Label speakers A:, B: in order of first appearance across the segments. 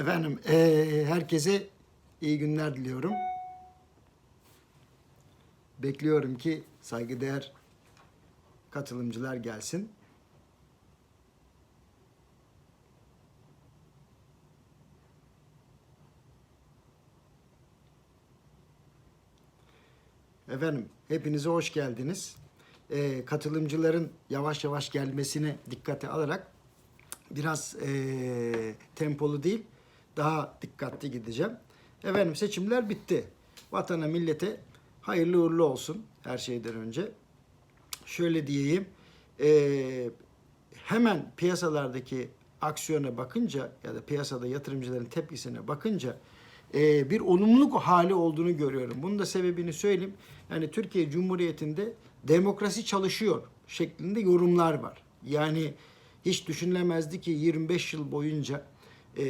A: Efendim, eee, herkese iyi günler diliyorum. Bekliyorum ki saygıdeğer katılımcılar gelsin. Efendim, hepinize hoş geldiniz. Eee, katılımcıların yavaş yavaş gelmesine dikkate alarak biraz eee, tempolu değil, daha dikkatli gideceğim. Efendim seçimler bitti. Vatana, millete hayırlı uğurlu olsun her şeyden önce. Şöyle diyeyim, eee, hemen piyasalardaki aksiyona bakınca ya da piyasada yatırımcıların tepkisine bakınca eee, bir olumluluk hali olduğunu görüyorum. Bunun da sebebini söyleyeyim. Yani Türkiye Cumhuriyeti'nde demokrasi çalışıyor şeklinde yorumlar var. Yani hiç düşünülemezdi ki 25 yıl boyunca e,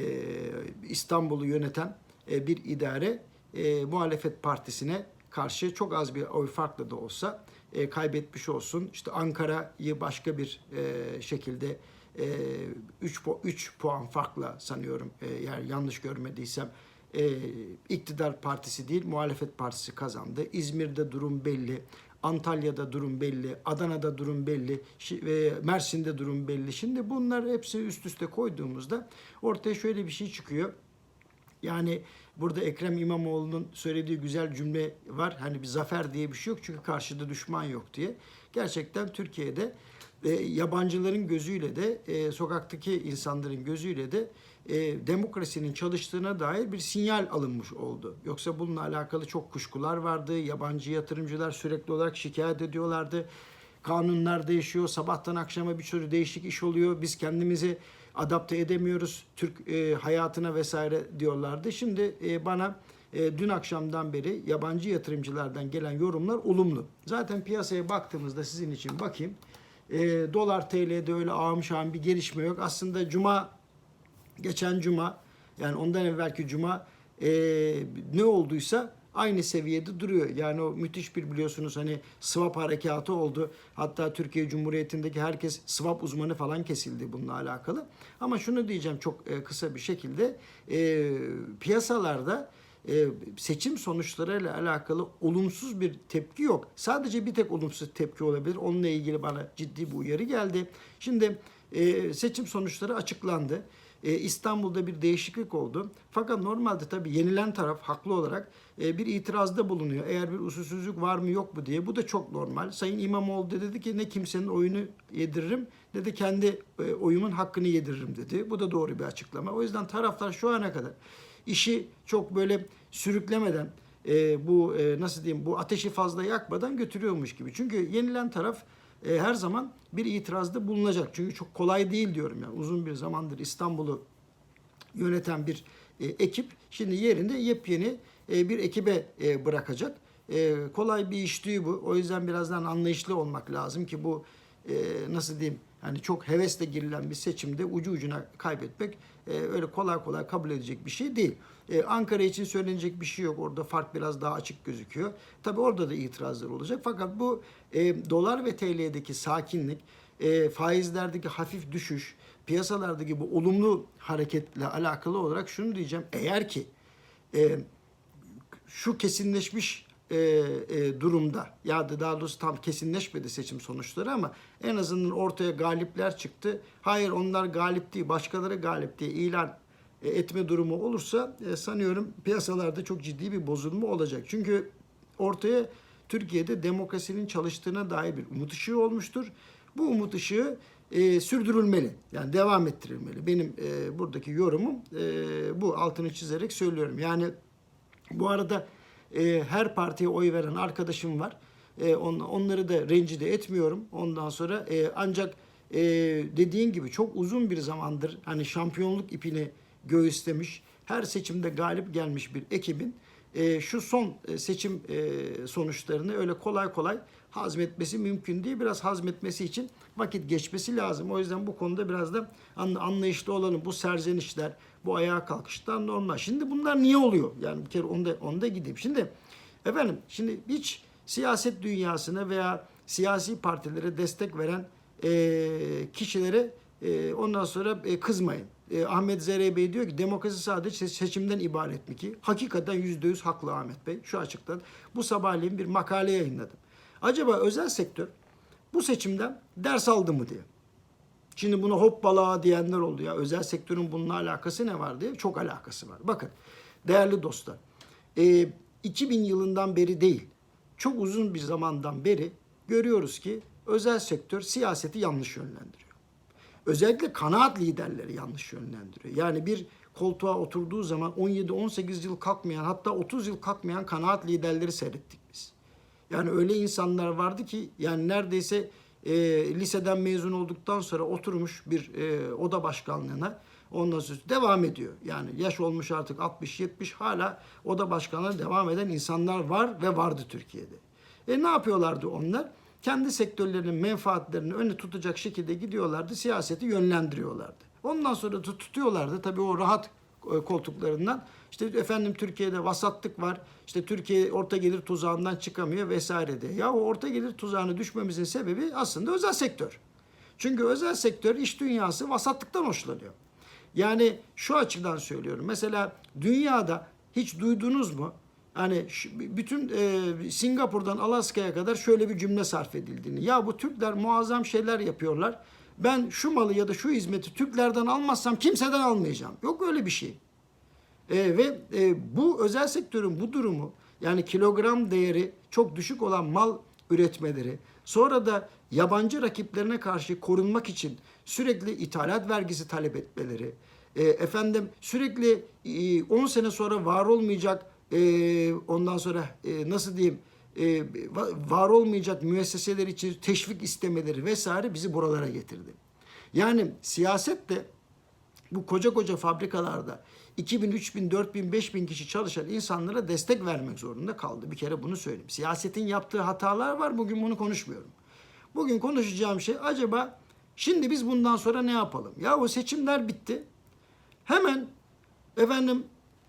A: İstanbul'u yöneten e, bir idare e, muhalefet partisine karşı çok az bir oy farklı da olsa e, kaybetmiş olsun. İşte Ankara'yı başka bir e, şekilde 3 3 puan farkla sanıyorum e, eğer yanlış görmediysem e, iktidar partisi değil muhalefet partisi kazandı. İzmir'de durum belli. Antalya'da durum belli, Adana'da durum belli, ve Mersin'de durum belli. Şimdi bunlar hepsi üst üste koyduğumuzda ortaya şöyle bir şey çıkıyor. Yani burada Ekrem İmamoğlu'nun söylediği güzel cümle var. Hani bir zafer diye bir şey yok çünkü karşıda düşman yok diye. Gerçekten Türkiye'de e, yabancıların gözüyle de e, sokaktaki insanların gözüyle de e, demokrasinin çalıştığına dair bir sinyal alınmış oldu. Yoksa bununla alakalı çok kuşkular vardı. Yabancı yatırımcılar sürekli olarak şikayet ediyorlardı. Kanunlar değişiyor. Sabahtan akşama bir sürü değişik iş oluyor. Biz kendimizi adapte edemiyoruz Türk e, hayatına vesaire diyorlardı. Şimdi e, bana e, dün akşamdan beri yabancı yatırımcılardan gelen yorumlar olumlu. Zaten piyasaya baktığımızda sizin için bakayım. E, dolar TL'de öyle ağım şahım bir gelişme yok. Aslında cuma geçen cuma yani ondan evvelki cuma e, ne olduysa aynı seviyede duruyor. Yani o müthiş bir biliyorsunuz hani swap harekatı oldu. Hatta Türkiye Cumhuriyeti'ndeki herkes swap uzmanı falan kesildi bununla alakalı. Ama şunu diyeceğim çok e, kısa bir şekilde e, piyasalarda e, seçim sonuçlarıyla alakalı olumsuz bir tepki yok. Sadece bir tek olumsuz tepki olabilir. Onunla ilgili bana ciddi bir uyarı geldi. Şimdi e, seçim sonuçları açıklandı. E, İstanbul'da bir değişiklik oldu. Fakat normalde tabii yenilen taraf haklı olarak e, bir itirazda bulunuyor. Eğer bir usulsüzlük var mı yok mu diye. Bu da çok normal. Sayın İmamoğlu da dedi ki ne kimsenin oyunu yediririm ne de kendi e, oyumun hakkını yediririm dedi. Bu da doğru bir açıklama. O yüzden taraftar şu ana kadar işi çok böyle sürüklemeden e, bu e, nasıl diyeyim bu ateşi fazla yakmadan götürüyormuş gibi. Çünkü yenilen taraf e, her zaman bir itirazda bulunacak. Çünkü çok kolay değil diyorum yani uzun bir zamandır İstanbul'u yöneten bir e, ekip şimdi yerinde yepyeni e, bir ekibe e, bırakacak. E, kolay bir iş değil bu. O yüzden birazdan anlayışlı olmak lazım ki bu e, nasıl diyeyim hani çok hevesle girilen bir seçimde ucu ucuna kaybetmek e, öyle kolay kolay kabul edecek bir şey değil. E, Ankara için söylenecek bir şey yok. Orada fark biraz daha açık gözüküyor. Tabii orada da itirazlar olacak. Fakat bu e, dolar ve TL'deki sakinlik, faizlerdeki hafif düşüş, piyasalardaki bu olumlu hareketle alakalı olarak şunu diyeceğim. Eğer ki şu kesinleşmiş e, e, durumda ya da daha doğrusu tam kesinleşmedi seçim sonuçları ama en azından ortaya galipler çıktı. Hayır onlar galip değil başkaları galip diye ilan e, etme durumu olursa e, sanıyorum piyasalarda çok ciddi bir bozulma olacak. Çünkü ortaya Türkiye'de demokrasinin çalıştığına dair bir umut ışığı olmuştur. Bu umut ışığı e, sürdürülmeli. Yani devam ettirilmeli. Benim e, buradaki yorumum e, bu altını çizerek söylüyorum. Yani bu arada e, her partiye oy veren arkadaşım var. E, on, onları da rencide etmiyorum. Ondan sonra e, ancak e, dediğin gibi çok uzun bir zamandır hani şampiyonluk ipini göğüslemiş, her seçimde galip gelmiş bir ekibin e, şu son e, seçim e, sonuçlarını öyle kolay kolay hazmetmesi mümkün değil. Biraz hazmetmesi için vakit geçmesi lazım. O yüzden bu konuda biraz da an- anlayışlı olalım. Bu serzenişler, bu ayağa kalkışlar normal. Şimdi bunlar niye oluyor? Yani bir kere onda, onda gideyim. Şimdi efendim şimdi hiç siyaset dünyasına veya siyasi partilere destek veren e, kişilere e, ondan sonra e, kızmayın. e, Ahmet Zere Bey diyor ki demokrasi sadece seçimden ibaret mi ki? Hakikaten yüzde yüz haklı Ahmet Bey. Şu açıktan bu sabahleyin bir makale yayınladım. Acaba özel sektör bu seçimden ders aldı mı diye. Şimdi buna hoppala diyenler oldu ya. Özel sektörün bununla alakası ne var diye. Çok alakası var. Bakın değerli dostlar. e, 2000 yılından beri değil. Çok uzun bir zamandan beri görüyoruz ki özel sektör siyaseti yanlış yönlendiriyor. Özellikle kanaat liderleri yanlış yönlendiriyor. Yani bir koltuğa oturduğu zaman 17-18 yıl kalkmayan hatta 30 yıl kalkmayan kanaat liderleri seyrettik. Yani öyle insanlar vardı ki yani neredeyse e, liseden mezun olduktan sonra oturmuş bir e, oda başkanlığına ondan sonra devam ediyor. Yani yaş olmuş artık 60-70 hala oda başkanlığına devam eden insanlar var ve vardı Türkiye'de. E ne yapıyorlardı onlar? Kendi sektörlerinin menfaatlerini öne tutacak şekilde gidiyorlardı, siyaseti yönlendiriyorlardı. Ondan sonra tutuyorlardı tabii o rahat e, koltuklarından. İşte efendim Türkiye'de vasatlık var. İşte Türkiye orta gelir tuzağından çıkamıyor vesaire diye. Ya o orta gelir tuzağına düşmemizin sebebi aslında özel sektör. Çünkü özel sektör iş dünyası vasatlıktan hoşlanıyor. Yani şu açıdan söylüyorum. Mesela dünyada hiç duydunuz mu? Hani bütün e, Singapur'dan Alaska'ya kadar şöyle bir cümle sarf edildiğini. Ya bu Türkler muazzam şeyler yapıyorlar. Ben şu malı ya da şu hizmeti Türklerden almazsam kimseden almayacağım. Yok öyle bir şey. E, ve e, bu özel sektörün bu durumu yani kilogram değeri çok düşük olan mal üretmeleri sonra da yabancı rakiplerine karşı korunmak için sürekli ithalat vergisi talep etmeleri e, efendim sürekli e, 10 sene sonra var olmayacak e, ondan sonra e, nasıl diyeyim e, va- var olmayacak müesseseler için teşvik istemeleri vesaire bizi buralara getirdi. Yani siyaset de bu koca koca fabrikalarda 2000, 3000, 4000, 5000 kişi çalışan insanlara destek vermek zorunda kaldı. Bir kere bunu söyleyeyim. Siyasetin yaptığı hatalar var. Bugün bunu konuşmuyorum. Bugün konuşacağım şey acaba şimdi biz bundan sonra ne yapalım? Ya o seçimler bitti. Hemen efendim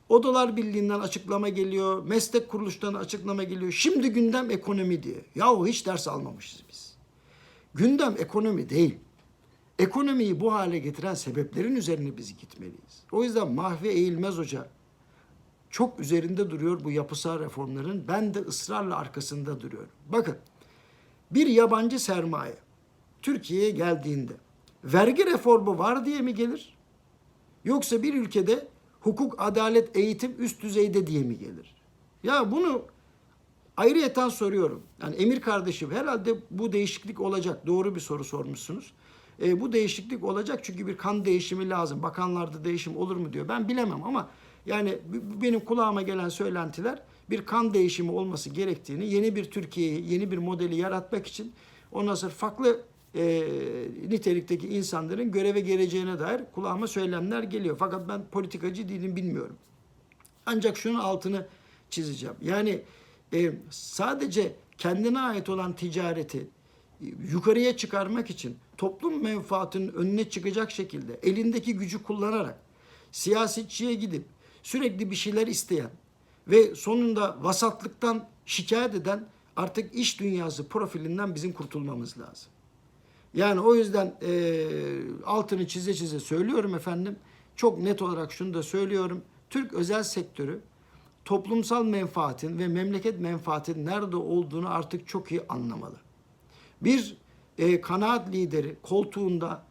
A: Odalar Birliği'nden açıklama geliyor, meslek kuruluşlarından açıklama geliyor. Şimdi gündem ekonomi diye. Yahu hiç ders almamışız biz. Gündem ekonomi değil. Ekonomiyi bu hale getiren sebeplerin üzerine biz gitmeliyiz. O yüzden Mahve Eğilmez Hoca çok üzerinde duruyor bu yapısal reformların. Ben de ısrarla arkasında duruyorum. Bakın bir yabancı sermaye Türkiye'ye geldiğinde vergi reformu var diye mi gelir? Yoksa bir ülkede hukuk, adalet, eğitim üst düzeyde diye mi gelir? Ya bunu ayrıyeten soruyorum. Yani Emir kardeşim herhalde bu değişiklik olacak. Doğru bir soru sormuşsunuz. E, bu değişiklik olacak çünkü bir kan değişimi lazım. Bakanlarda değişim olur mu diyor. Ben bilemem ama yani benim kulağıma gelen söylentiler bir kan değişimi olması gerektiğini, yeni bir Türkiye'yi, yeni bir modeli yaratmak için ondan sonra farklı e, nitelikteki insanların göreve geleceğine dair kulağıma söylemler geliyor. Fakat ben politikacı değilim bilmiyorum. Ancak şunun altını çizeceğim. Yani e, sadece kendine ait olan ticareti e, yukarıya çıkarmak için toplum menfaatinin önüne çıkacak şekilde elindeki gücü kullanarak siyasetçiye gidip sürekli bir şeyler isteyen ve sonunda vasatlıktan şikayet eden artık iş dünyası profilinden bizim kurtulmamız lazım. Yani o yüzden e, altını çize çize söylüyorum efendim. Çok net olarak şunu da söylüyorum. Türk özel sektörü toplumsal menfaatin ve memleket menfaatinin nerede olduğunu artık çok iyi anlamalı. Bir e, kanaat lideri koltuğunda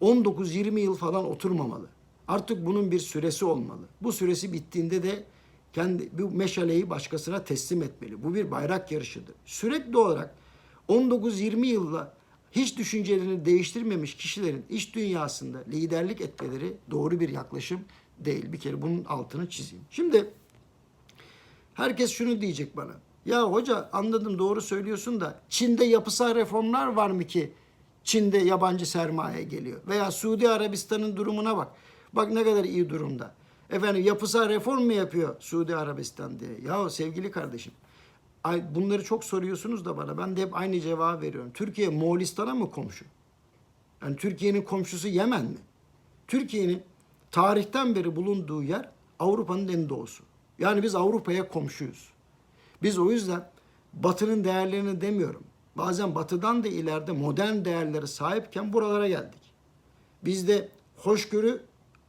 A: 19-20 yıl falan oturmamalı. Artık bunun bir süresi olmalı. Bu süresi bittiğinde de kendi bu meşaleyi başkasına teslim etmeli. Bu bir bayrak yarışıdır. Sürekli olarak 19-20 yılla hiç düşüncelerini değiştirmemiş kişilerin iş dünyasında liderlik etmeleri doğru bir yaklaşım değil. Bir kere bunun altını çizeyim. Şimdi herkes şunu diyecek bana. Ya hoca anladım doğru söylüyorsun da Çin'de yapısal reformlar var mı ki Çin'de yabancı sermaye geliyor? Veya Suudi Arabistan'ın durumuna bak. Bak ne kadar iyi durumda. Efendim yapısal reform mu yapıyor Suudi Arabistan diye? Ya sevgili kardeşim bunları çok soruyorsunuz da bana. Ben de hep aynı cevabı veriyorum. Türkiye Moğolistan'a mı komşu? Yani Türkiye'nin komşusu Yemen mi? Türkiye'nin tarihten beri bulunduğu yer Avrupa'nın en doğusu. Yani biz Avrupa'ya komşuyuz. Biz o yüzden Batı'nın değerlerini demiyorum. Bazen Batı'dan da ileride modern değerlere sahipken buralara geldik. Bizde hoşgörü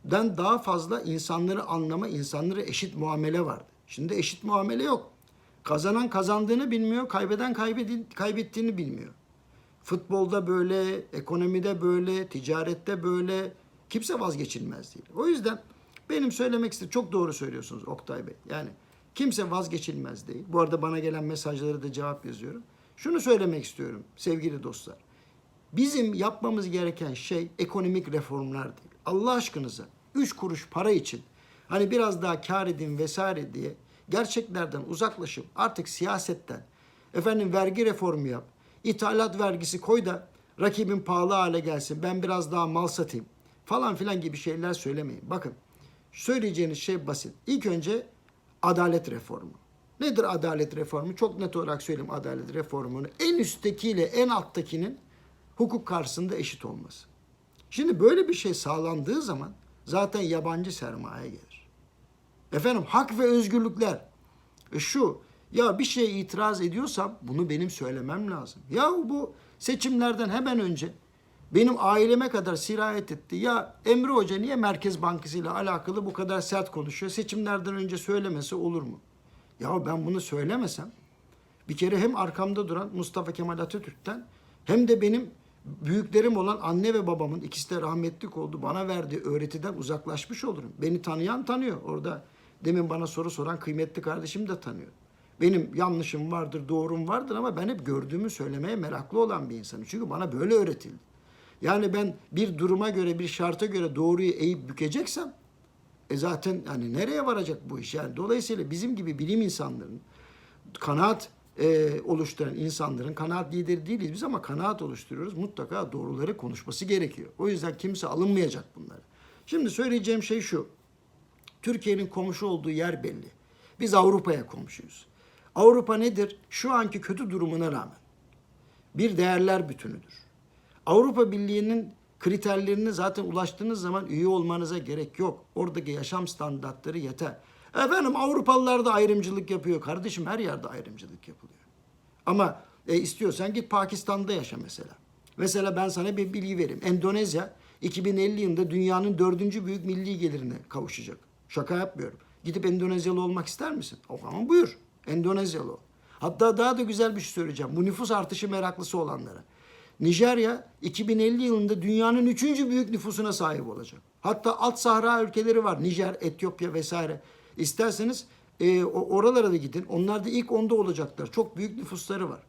A: den daha fazla insanları anlama, insanları eşit muamele vardı. Şimdi eşit muamele yok. Kazanan kazandığını bilmiyor, kaybeden kaybettiğini bilmiyor. Futbolda böyle, ekonomide böyle, ticarette böyle. Kimse vazgeçilmez değil. O yüzden benim söylemek istediğim çok doğru söylüyorsunuz Oktay Bey. Yani kimse vazgeçilmez değil. Bu arada bana gelen mesajlara da cevap yazıyorum. Şunu söylemek istiyorum sevgili dostlar. Bizim yapmamız gereken şey ekonomik reformlar değil. Allah aşkınıza 3 kuruş para için hani biraz daha kar edin vesaire diye gerçeklerden uzaklaşıp artık siyasetten efendim vergi reformu yap, ithalat vergisi koy da rakibin pahalı hale gelsin, ben biraz daha mal satayım falan filan gibi şeyler söylemeyin. Bakın söyleyeceğiniz şey basit. İlk önce adalet reformu. Nedir adalet reformu? Çok net olarak söyleyeyim adalet reformunu. En üsttekiyle en alttakinin hukuk karşısında eşit olması. Şimdi böyle bir şey sağlandığı zaman zaten yabancı sermaye gelir. Efendim hak ve özgürlükler. E şu ya bir şeye itiraz ediyorsam bunu benim söylemem lazım. Ya bu seçimlerden hemen önce benim aileme kadar sirayet etti. Ya Emre Hoca niye Merkez Bankası ile alakalı bu kadar sert konuşuyor? Seçimlerden önce söylemesi olur mu? Ya ben bunu söylemesem bir kere hem arkamda duran Mustafa Kemal Atatürk'ten hem de benim büyüklerim olan anne ve babamın ikisi de rahmetlik oldu. Bana verdiği öğretiden uzaklaşmış olurum. Beni tanıyan tanıyor. Orada demin bana soru soran kıymetli kardeşim de tanıyor. Benim yanlışım vardır, doğrum vardır ama ben hep gördüğümü söylemeye meraklı olan bir insanım. Çünkü bana böyle öğretildi. Yani ben bir duruma göre, bir şarta göre doğruyu eğip bükeceksem e zaten hani nereye varacak bu iş? Yani dolayısıyla bizim gibi bilim insanlarının kanaat e, oluşturan insanların kanaat lideri değiliz biz ama kanaat oluşturuyoruz. Mutlaka doğruları konuşması gerekiyor. O yüzden kimse alınmayacak bunları. Şimdi söyleyeceğim şey şu. Türkiye'nin komşu olduğu yer belli. Biz Avrupa'ya komşuyuz. Avrupa nedir? Şu anki kötü durumuna rağmen bir değerler bütünüdür. Avrupa Birliği'nin kriterlerine zaten ulaştığınız zaman üye olmanıza gerek yok. Oradaki yaşam standartları yeter. Efendim Avrupalılar da ayrımcılık yapıyor. Kardeşim her yerde ayrımcılık yapılıyor. Ama e, istiyorsan git Pakistan'da yaşa mesela. Mesela ben sana bir bilgi vereyim. Endonezya 2050 yılında dünyanın dördüncü büyük milli gelirine kavuşacak. Şaka yapmıyorum. Gidip Endonezyalı olmak ister misin? O zaman buyur. Endonezyalı ol. Hatta daha da güzel bir şey söyleyeceğim. Bu nüfus artışı meraklısı olanlara. Nijerya 2050 yılında dünyanın üçüncü büyük nüfusuna sahip olacak. Hatta alt Sahra ülkeleri var. Nijer, Etiyopya vesaire. İsterseniz e, oralara da gidin. Onlar da ilk onda olacaklar. Çok büyük nüfusları var.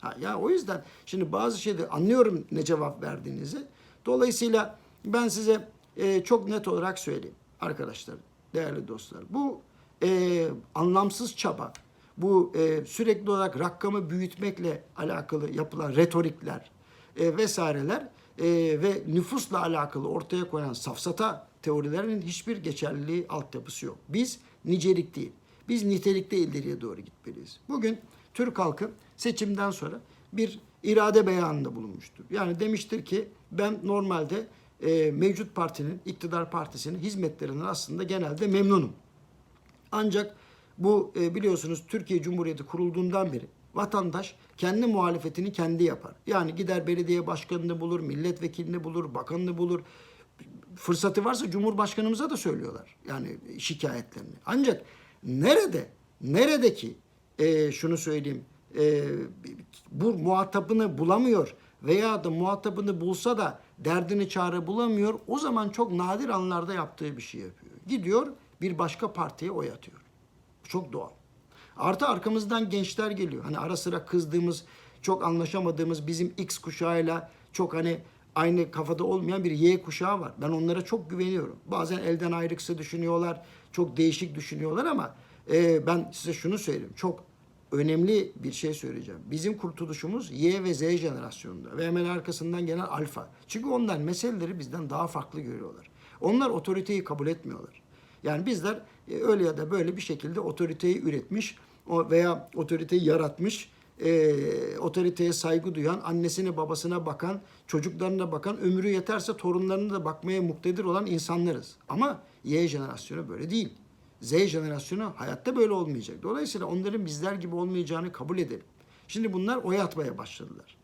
A: Ha, ya o yüzden şimdi bazı şeyleri anlıyorum ne cevap verdiğinizi. Dolayısıyla ben size e, çok net olarak söyleyeyim arkadaşlar, değerli dostlar. Bu e, anlamsız çaba, bu e, sürekli olarak rakamı büyütmekle alakalı yapılan retorikler e, vesaireler e, ve nüfusla alakalı ortaya koyan safsata teorilerinin hiçbir geçerliliği altyapısı yok. Biz nicelik değil, biz nitelikte ileriye doğru gitmeliyiz. Bugün Türk halkı seçimden sonra bir irade beyanında bulunmuştur. Yani demiştir ki ben normalde e, mevcut partinin, iktidar partisinin hizmetlerinden aslında genelde memnunum. Ancak bu e, biliyorsunuz Türkiye Cumhuriyeti kurulduğundan beri vatandaş kendi muhalefetini kendi yapar. Yani gider belediye başkanını bulur, milletvekilini bulur, bakanını bulur. Fırsatı varsa Cumhurbaşkanımıza da söylüyorlar. Yani şikayetlerini. Ancak nerede, neredeki e, şunu söyleyeyim, e, bu muhatabını bulamıyor veya da muhatabını bulsa da derdini çare bulamıyor. O zaman çok nadir anlarda yaptığı bir şey yapıyor. Gidiyor bir başka partiye oy atıyor. Çok doğal. Artı arkamızdan gençler geliyor. Hani ara sıra kızdığımız, çok anlaşamadığımız bizim X kuşağıyla çok hani aynı kafada olmayan bir Y kuşağı var. Ben onlara çok güveniyorum. Bazen elden ayrıksı düşünüyorlar, çok değişik düşünüyorlar ama e, ben size şunu söyleyeyim. Çok önemli bir şey söyleyeceğim. Bizim kurtuluşumuz Y ve Z jenerasyonunda ve hemen arkasından gelen alfa. Çünkü onlar meseleleri bizden daha farklı görüyorlar. Onlar otoriteyi kabul etmiyorlar. Yani bizler e, öyle ya da böyle bir şekilde otoriteyi üretmiş veya otoriteyi yaratmış, e, otoriteye saygı duyan, annesine babasına bakan, çocuklarına bakan, ömrü yeterse torunlarına da bakmaya muktedir olan insanlarız. Ama Y jenerasyonu böyle değil. Z jenerasyonu hayatta böyle olmayacak. Dolayısıyla onların bizler gibi olmayacağını kabul edelim. Şimdi bunlar oy atmaya başladılar.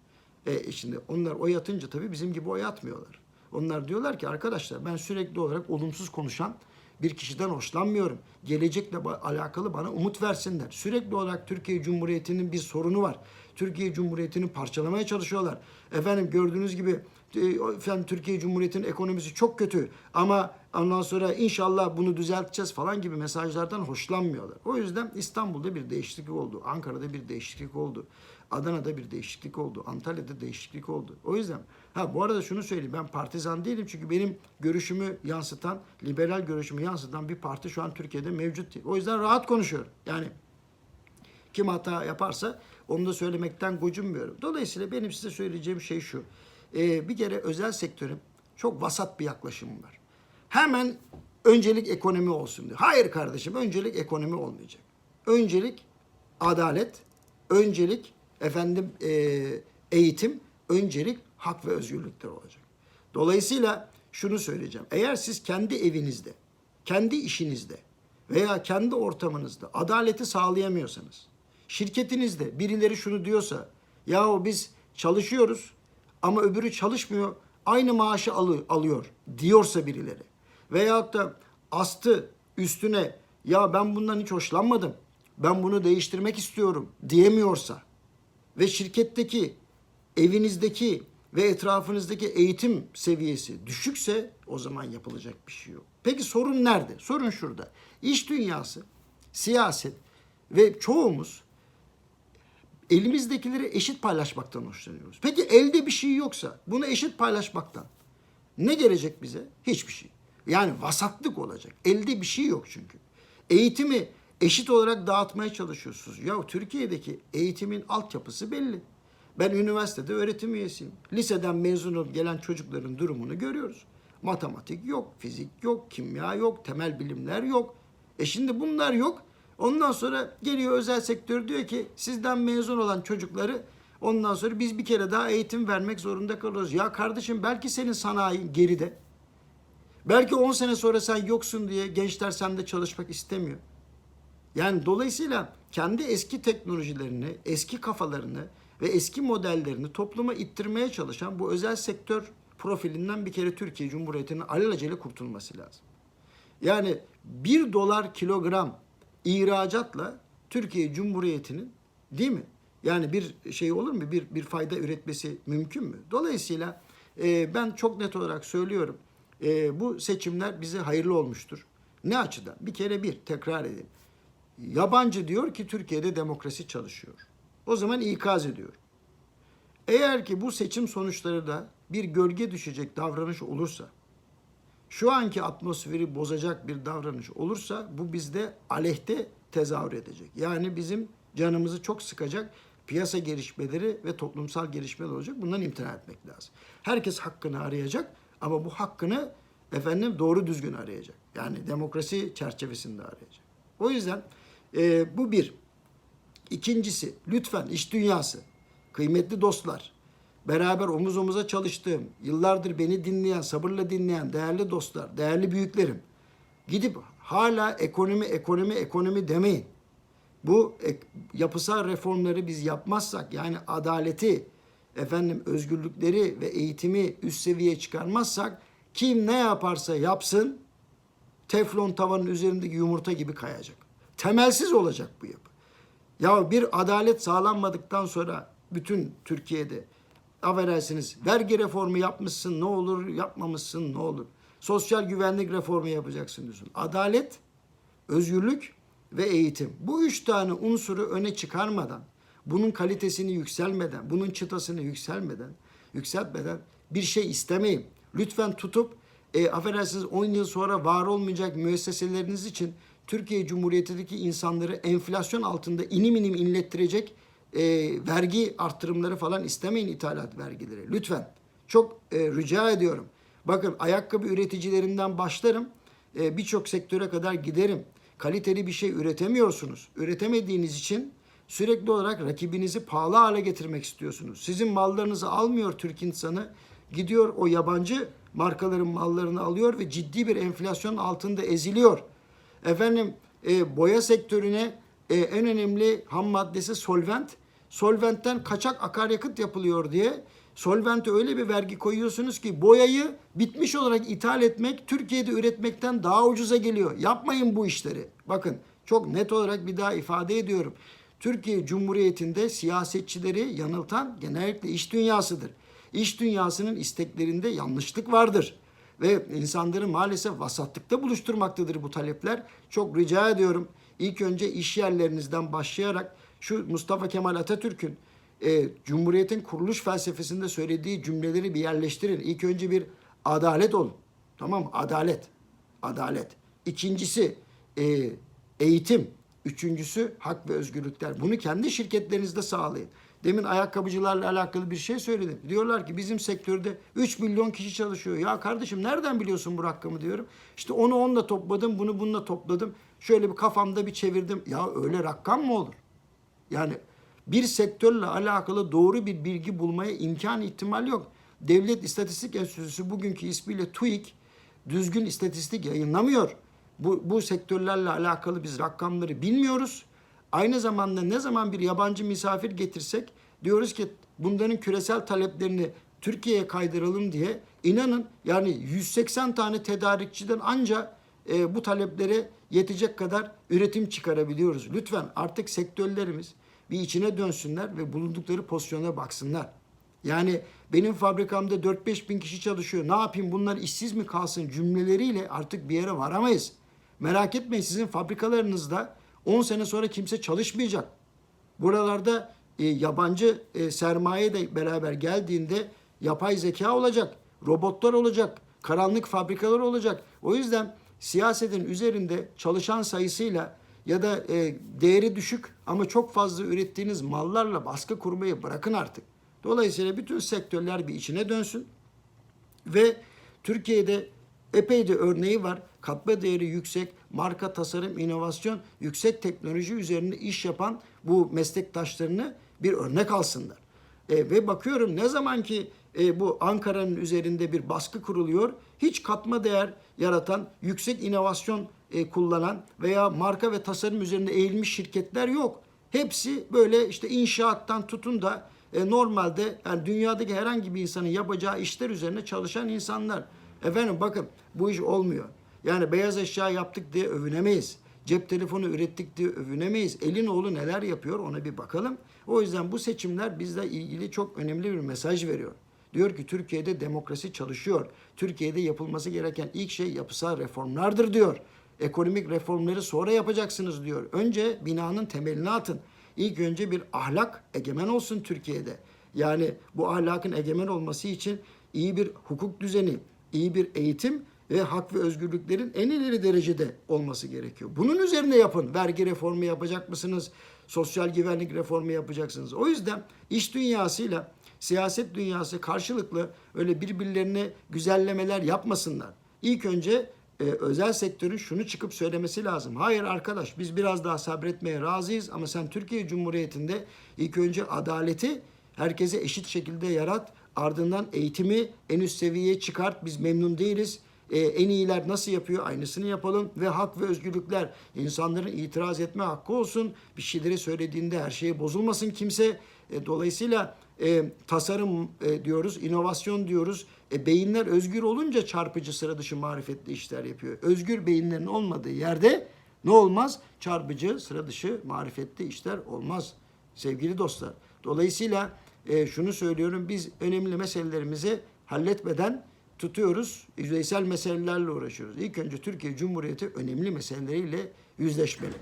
A: E şimdi onlar oy atınca tabii bizim gibi oy atmıyorlar. Onlar diyorlar ki arkadaşlar ben sürekli olarak olumsuz konuşan bir kişiden hoşlanmıyorum. Gelecekle alakalı bana umut versinler. Sürekli olarak Türkiye Cumhuriyeti'nin bir sorunu var. Türkiye Cumhuriyeti'ni parçalamaya çalışıyorlar. Efendim gördüğünüz gibi e, efendim Türkiye Cumhuriyeti'nin ekonomisi çok kötü ama ondan sonra inşallah bunu düzelteceğiz falan gibi mesajlardan hoşlanmıyorlar. O yüzden İstanbul'da bir değişiklik oldu. Ankara'da bir değişiklik oldu. Adana'da bir değişiklik oldu. Antalya'da değişiklik oldu. O yüzden ha bu arada şunu söyleyeyim ben partizan değilim çünkü benim görüşümü yansıtan, liberal görüşümü yansıtan bir parti şu an Türkiye'de mevcut değil. O yüzden rahat konuşuyorum. Yani kim hata yaparsa onu da söylemekten gocunmuyorum. Dolayısıyla benim size söyleyeceğim şey şu. Ee, bir kere özel sektörün çok vasat bir yaklaşımı var. Hemen öncelik ekonomi olsun diyor. Hayır kardeşim öncelik ekonomi olmayacak. Öncelik adalet, öncelik efendim e, eğitim, öncelik hak ve özgürlükler olacak. Dolayısıyla şunu söyleyeceğim. Eğer siz kendi evinizde, kendi işinizde veya kendi ortamınızda adaleti sağlayamıyorsanız, şirketinizde birileri şunu diyorsa, yahu biz çalışıyoruz ama öbürü çalışmıyor, aynı maaşı alı- alıyor diyorsa birileri veyahut da astı üstüne ya ben bundan hiç hoşlanmadım, ben bunu değiştirmek istiyorum diyemiyorsa ve şirketteki, evinizdeki ve etrafınızdaki eğitim seviyesi düşükse o zaman yapılacak bir şey yok. Peki sorun nerede? Sorun şurada. İş dünyası, siyaset ve çoğumuz elimizdekileri eşit paylaşmaktan hoşlanıyoruz. Peki elde bir şey yoksa bunu eşit paylaşmaktan ne gelecek bize? Hiçbir şey. Yani vasatlık olacak. Elde bir şey yok çünkü. Eğitimi eşit olarak dağıtmaya çalışıyorsunuz. Ya Türkiye'deki eğitimin altyapısı belli. Ben üniversitede öğretim üyesiyim. Liseden mezun olup gelen çocukların durumunu görüyoruz. Matematik yok, fizik yok, kimya yok, temel bilimler yok. E şimdi bunlar yok. Ondan sonra geliyor özel sektör diyor ki sizden mezun olan çocukları ondan sonra biz bir kere daha eğitim vermek zorunda kalıyoruz. Ya kardeşim belki senin sanayin geride. Belki 10 sene sonra sen yoksun diye gençler sende çalışmak istemiyor. Yani dolayısıyla kendi eski teknolojilerini, eski kafalarını ve eski modellerini topluma ittirmeye çalışan bu özel sektör profilinden bir kere Türkiye Cumhuriyeti'nin alelacele kurtulması lazım. Yani 1 dolar kilogram ihracatla Türkiye Cumhuriyeti'nin değil mi? Yani bir şey olur mu? Bir, bir fayda üretmesi mümkün mü? Dolayısıyla e, ben çok net olarak söylüyorum. E, bu seçimler bize hayırlı olmuştur. Ne açıdan? Bir kere bir, tekrar edeyim. Yabancı diyor ki Türkiye'de demokrasi çalışıyor. O zaman ikaz ediyor. Eğer ki bu seçim sonuçları da bir gölge düşecek davranış olursa, şu anki atmosferi bozacak bir davranış olursa bu bizde aleyhte tezahür edecek. Yani bizim canımızı çok sıkacak piyasa gelişmeleri ve toplumsal gelişmeler olacak. Bundan imtina etmek lazım. Herkes hakkını arayacak ama bu hakkını efendim doğru düzgün arayacak. Yani demokrasi çerçevesinde arayacak. O yüzden e, bu bir. İkincisi lütfen iş dünyası, kıymetli dostlar, beraber omuz omuza çalıştığım, yıllardır beni dinleyen, sabırla dinleyen değerli dostlar, değerli büyüklerim, gidip hala ekonomi, ekonomi, ekonomi demeyin. Bu yapısal reformları biz yapmazsak, yani adaleti, efendim özgürlükleri ve eğitimi üst seviyeye çıkarmazsak, kim ne yaparsa yapsın, teflon tavanın üzerindeki yumurta gibi kayacak. Temelsiz olacak bu yapı. Ya bir adalet sağlanmadıktan sonra bütün Türkiye'de affedersiniz vergi reformu yapmışsın ne olur yapmamışsın ne olur. Sosyal güvenlik reformu yapacaksın diyorsun. Adalet, özgürlük ve eğitim. Bu üç tane unsuru öne çıkarmadan, bunun kalitesini yükselmeden, bunun çıtasını yükselmeden, yükseltmeden bir şey istemeyin. Lütfen tutup e, affedersiniz 10 yıl sonra var olmayacak müesseseleriniz için Türkiye Cumhuriyeti'ndeki insanları enflasyon altında inim inim inlettirecek e, vergi arttırımları falan istemeyin ithalat vergileri. Lütfen. Çok e, rica ediyorum. Bakın ayakkabı üreticilerinden başlarım. E, Birçok sektöre kadar giderim. Kaliteli bir şey üretemiyorsunuz. Üretemediğiniz için sürekli olarak rakibinizi pahalı hale getirmek istiyorsunuz. Sizin mallarınızı almıyor Türk insanı. Gidiyor o yabancı markaların mallarını alıyor ve ciddi bir enflasyon altında eziliyor. Efendim e, boya sektörüne e, en önemli ham maddesi solvent. Solventten kaçak akaryakıt yapılıyor diye solvente öyle bir vergi koyuyorsunuz ki boyayı bitmiş olarak ithal etmek Türkiye'de üretmekten daha ucuza geliyor. Yapmayın bu işleri. Bakın çok net olarak bir daha ifade ediyorum. Türkiye Cumhuriyeti'nde siyasetçileri yanıltan genellikle iş dünyasıdır. İş dünyasının isteklerinde yanlışlık vardır. Ve insanları maalesef vasatlıkta buluşturmaktadır bu talepler. Çok rica ediyorum ilk önce iş yerlerinizden başlayarak şu Mustafa Kemal Atatürk'ün e, Cumhuriyet'in kuruluş felsefesinde söylediği cümleleri bir yerleştirin. İlk önce bir adalet olun. Tamam? Adalet. Adalet. İkincisi e, eğitim. Üçüncüsü hak ve özgürlükler. Bunu kendi şirketlerinizde sağlayın. Demin ayakkabıcılarla alakalı bir şey söyledim. Diyorlar ki bizim sektörde 3 milyon kişi çalışıyor. Ya kardeşim nereden biliyorsun bu rakamı diyorum. İşte onu onunla topladım, bunu bununla topladım. Şöyle bir kafamda bir çevirdim. Ya öyle rakam mı olur? Yani bir sektörle alakalı doğru bir bilgi bulmaya imkan ihtimal yok. Devlet İstatistik Enstitüsü bugünkü ismiyle TÜİK düzgün istatistik yayınlamıyor. Bu, bu sektörlerle alakalı biz rakamları bilmiyoruz. Aynı zamanda ne zaman bir yabancı misafir getirsek diyoruz ki bunların küresel taleplerini Türkiye'ye kaydıralım diye inanın yani 180 tane tedarikçiden anca e, bu taleplere yetecek kadar üretim çıkarabiliyoruz. Lütfen artık sektörlerimiz bir içine dönsünler ve bulundukları pozisyona baksınlar. Yani benim fabrikamda 4-5 bin kişi çalışıyor. Ne yapayım bunlar işsiz mi kalsın cümleleriyle artık bir yere varamayız. Merak etmeyin sizin fabrikalarınızda 10 sene sonra kimse çalışmayacak. Buralarda e, yabancı e, sermaye de beraber geldiğinde yapay zeka olacak, robotlar olacak, karanlık fabrikalar olacak. O yüzden siyasetin üzerinde çalışan sayısıyla ya da e, değeri düşük ama çok fazla ürettiğiniz mallarla baskı kurmayı bırakın artık. Dolayısıyla bütün sektörler bir içine dönsün ve Türkiye'de epey de örneği var. Katma değeri yüksek, marka tasarım, inovasyon, yüksek teknoloji üzerine iş yapan bu meslektaşlarını bir örnek alsınlar. E, ve bakıyorum ne zaman ki e, bu Ankara'nın üzerinde bir baskı kuruluyor, hiç katma değer yaratan, yüksek inovasyon e, kullanan veya marka ve tasarım üzerinde eğilmiş şirketler yok. Hepsi böyle işte inşaattan tutun da e, normalde yani dünyadaki herhangi bir insanın yapacağı işler üzerine çalışan insanlar. Efendim bakın bu iş olmuyor. Yani beyaz eşya yaptık diye övünemeyiz. Cep telefonu ürettik diye övünemeyiz. Elin oğlu neler yapıyor ona bir bakalım. O yüzden bu seçimler bizle ilgili çok önemli bir mesaj veriyor. Diyor ki Türkiye'de demokrasi çalışıyor. Türkiye'de yapılması gereken ilk şey yapısal reformlardır diyor. Ekonomik reformları sonra yapacaksınız diyor. Önce binanın temelini atın. İlk önce bir ahlak egemen olsun Türkiye'de. Yani bu ahlakın egemen olması için iyi bir hukuk düzeni, iyi bir eğitim ve hak ve özgürlüklerin en ileri derecede olması gerekiyor. Bunun üzerine yapın. Vergi reformu yapacak mısınız? Sosyal güvenlik reformu yapacaksınız. O yüzden iş dünyasıyla siyaset dünyası karşılıklı öyle birbirlerine güzellemeler yapmasınlar. İlk önce e, özel sektörün şunu çıkıp söylemesi lazım. Hayır arkadaş biz biraz daha sabretmeye razıyız ama sen Türkiye Cumhuriyeti'nde ilk önce adaleti herkese eşit şekilde yarat. Ardından eğitimi en üst seviyeye çıkart. Biz memnun değiliz. Ee, en iyiler nasıl yapıyor? Aynısını yapalım. Ve hak ve özgürlükler. insanların itiraz etme hakkı olsun. Bir şeyleri söylediğinde her şey bozulmasın kimse. E, dolayısıyla e, tasarım e, diyoruz, inovasyon diyoruz. E, beyinler özgür olunca çarpıcı sıra dışı marifetli işler yapıyor. Özgür beyinlerin olmadığı yerde ne olmaz? Çarpıcı sıra dışı marifetli işler olmaz sevgili dostlar. Dolayısıyla e, şunu söylüyorum biz önemli meselelerimizi halletmeden tutuyoruz. Yüzeysel meselelerle uğraşıyoruz. İlk önce Türkiye Cumhuriyeti önemli meseleleriyle yüzleşmeli.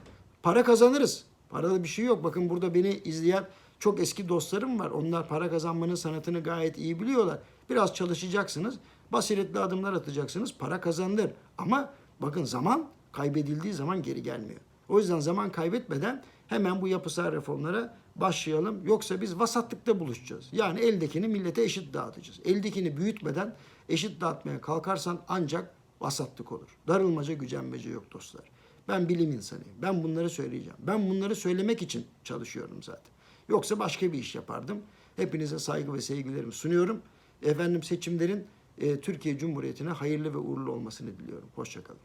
A: Para kazanırız. Parada bir şey yok. Bakın burada beni izleyen çok eski dostlarım var. Onlar para kazanmanın sanatını gayet iyi biliyorlar. Biraz çalışacaksınız. Basiretli adımlar atacaksınız. Para kazanılır. Ama bakın zaman kaybedildiği zaman geri gelmiyor. O yüzden zaman kaybetmeden hemen bu yapısal reformlara başlayalım. Yoksa biz vasatlıkta buluşacağız. Yani eldekini millete eşit dağıtacağız. Eldekini büyütmeden eşit dağıtmaya kalkarsan ancak vasatlık olur. Darılmaca gücenmece yok dostlar. Ben bilim insanıyım. Ben bunları söyleyeceğim. Ben bunları söylemek için çalışıyorum zaten. Yoksa başka bir iş yapardım. Hepinize saygı ve sevgilerimi sunuyorum. Efendim seçimlerin e, Türkiye Cumhuriyeti'ne hayırlı ve uğurlu olmasını diliyorum. Hoşçakalın.